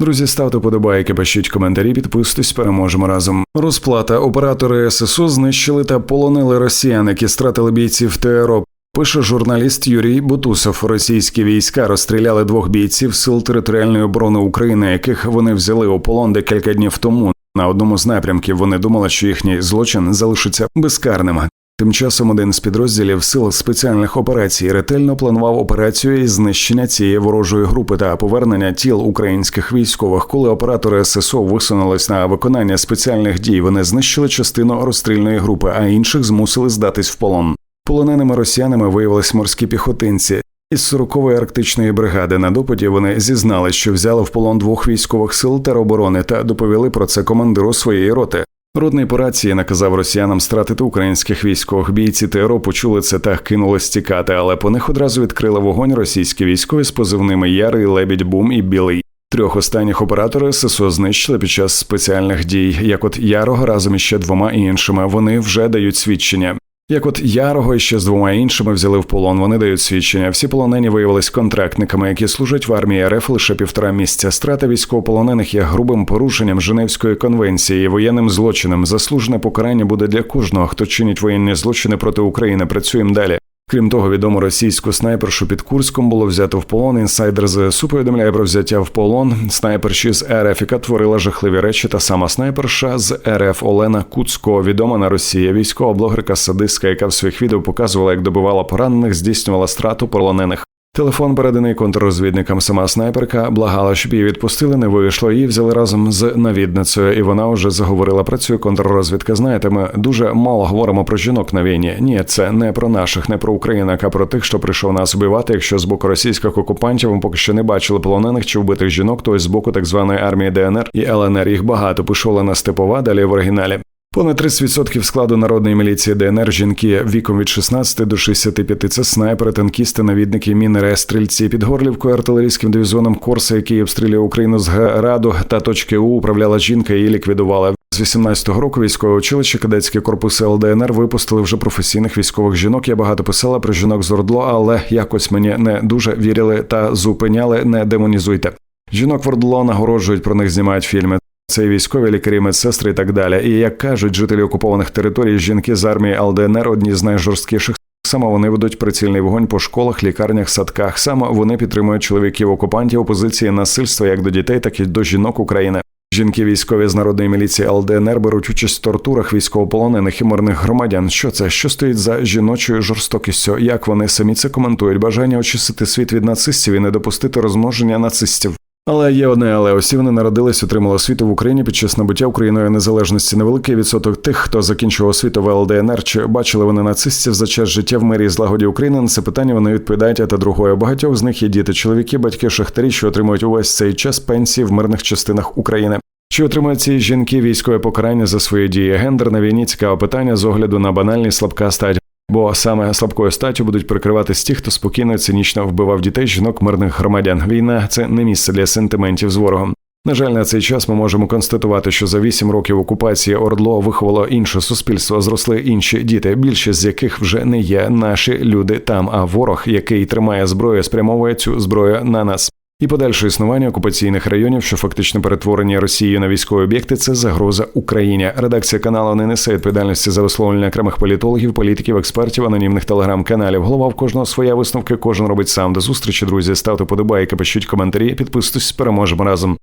Друзі, ставте подобайки, пишіть коментарі, підписуйтесь, переможемо разом. Розплата оператори ССО знищили та полонили росіян, які стратили бійців ТРО. Пише журналіст Юрій Бутусов. Російські війська розстріляли двох бійців сил територіальної оборони України, яких вони взяли у полон декілька днів тому. На одному з напрямків вони думали, що їхній злочин залишиться безкарним. Тим часом один з підрозділів сил спеціальних операцій ретельно планував операцію із знищення цієї ворожої групи та повернення тіл українських військових. Коли оператори ССО висунулись на виконання спеціальних дій, вони знищили частину розстрільної групи, а інших змусили здатись в полон. Полоненими росіянами виявились морські піхотинці. Із 40-ї арктичної бригади на допиті вони зізнали, що взяли в полон двох військових сил тероборони та доповіли про це командиру своєї роти. Родний по рації наказав росіянам стратити українських військових. Бійці ТРО почули це та кинули тікати, але по них одразу відкрили вогонь російські військові з позивними Ярий, Лебідь, Бум і Білий. Трьох останніх оператори ССО знищили під час спеціальних дій. Як от Ярого разом із ще двома іншими вони вже дають свідчення. Як от Ярого і ще з двома іншими взяли в полон, вони дають свідчення. Всі полонені виявились контрактниками, які служать в армії РФ лише півтора місяця. Страта військовополонених є грубим порушенням Женевської конвенції, і воєнним злочином. Заслужене покарання буде для кожного, хто чинить воєнні злочини проти України. Працюємо далі. Крім того, відому російську снайпершу під Курськом було взято в полон. Інсайдер ЗСУ повідомляє про взяття в полон. Снайперші з РФ, яка творила жахливі речі, та сама снайперша з РФ Олена Куцько, відома на Росії, військова блогерка садистка, яка в своїх відео показувала, як добивала поранених, здійснювала страту полонених. Телефон переданий контррозвідникам. Сама снайперка благала, щоб її відпустили, не вийшло. Її взяли разом з навідницею, і вона вже заговорила. Працює контррозвідка. Знаєте, ми дуже мало говоримо про жінок на війні. Ні, це не про наших, не про українок, а про тих, що прийшов нас убивати. Якщо з боку російських окупантів ми поки що не бачили полонених чи вбитих жінок, то з боку так званої армії ДНР і ЛНР їх багато. Пише Олена Степова. Далі в оригіналі. Понад 30% складу народної міліції ДНР жінки віком від 16 до 65. Це снайпери, танкісти, навідники, мінери, стрільці під горлівкою артилерійським дивізіоном Корса, який обстрілює Україну з Граду та точки У управляла жінка і ліквідувала. З 18-го року військове училище, кадетські корпуси ЛДНР випустили вже професійних військових жінок. Я багато писала про жінок з Ордло, але якось мені не дуже вірили та зупиняли. Не демонізуйте. Жінок в Ордло нагороджують про них знімають фільми. Це військові лікарі, медсестри і так далі. І як кажуть жителі окупованих територій, жінки з армії ЛДНР одні з найжорсткіших. Саме вони ведуть прицільний вогонь по школах, лікарнях, садках. Саме вони підтримують чоловіків окупантів опозиції насильства як до дітей, так і до жінок України. Жінки військові з народної міліції ЛДНР беруть участь в тортурах військовополонених і мирних громадян. Що це? Що стоїть за жіночою жорстокістю? Як вони самі це коментують? Бажання очистити світ від нацистів і не допустити розмноження нацистів. Але є одне, але усі вони народились, отримали освіту в Україні під час набуття Україною незалежності. Невеликий відсоток тих, хто закінчував освіту в ЛДНР, чи бачили вони нацистів за час життя в мирі і злагоді України. На це питання вони відповідають, а та другою. Багатьох з них є діти, чоловіки, батьки, шахтарі, що отримують увесь цей час пенсії в мирних частинах України. Чи отримують ці жінки військове покарання за свої дії? Гендер на війні цікаве питання з огляду на банальні слабка стадія. Бо саме слабкою статтю будуть прикриватись ті, хто спокійно цинічно вбивав дітей, жінок, мирних громадян. Війна це не місце для сентиментів з ворогом. На жаль, на цей час ми можемо констатувати, що за вісім років окупації Ордло виховало інше суспільство, зросли інші діти, більшість з яких вже не є наші люди там. А ворог, який тримає зброю, спрямовує цю зброю на нас. І подальше існування окупаційних районів, що фактично перетворені Росією на військові об'єкти, це загроза Україні. Редакція каналу не несе відповідальності за висловлення окремих політологів, політиків, експертів, анонімних телеграм-каналів. Голова в кожного своя висновки, кожен робить сам. До зустрічі, друзі. Ставте подобайки, пишіть коментарі, підписуйтесь, переможемо разом.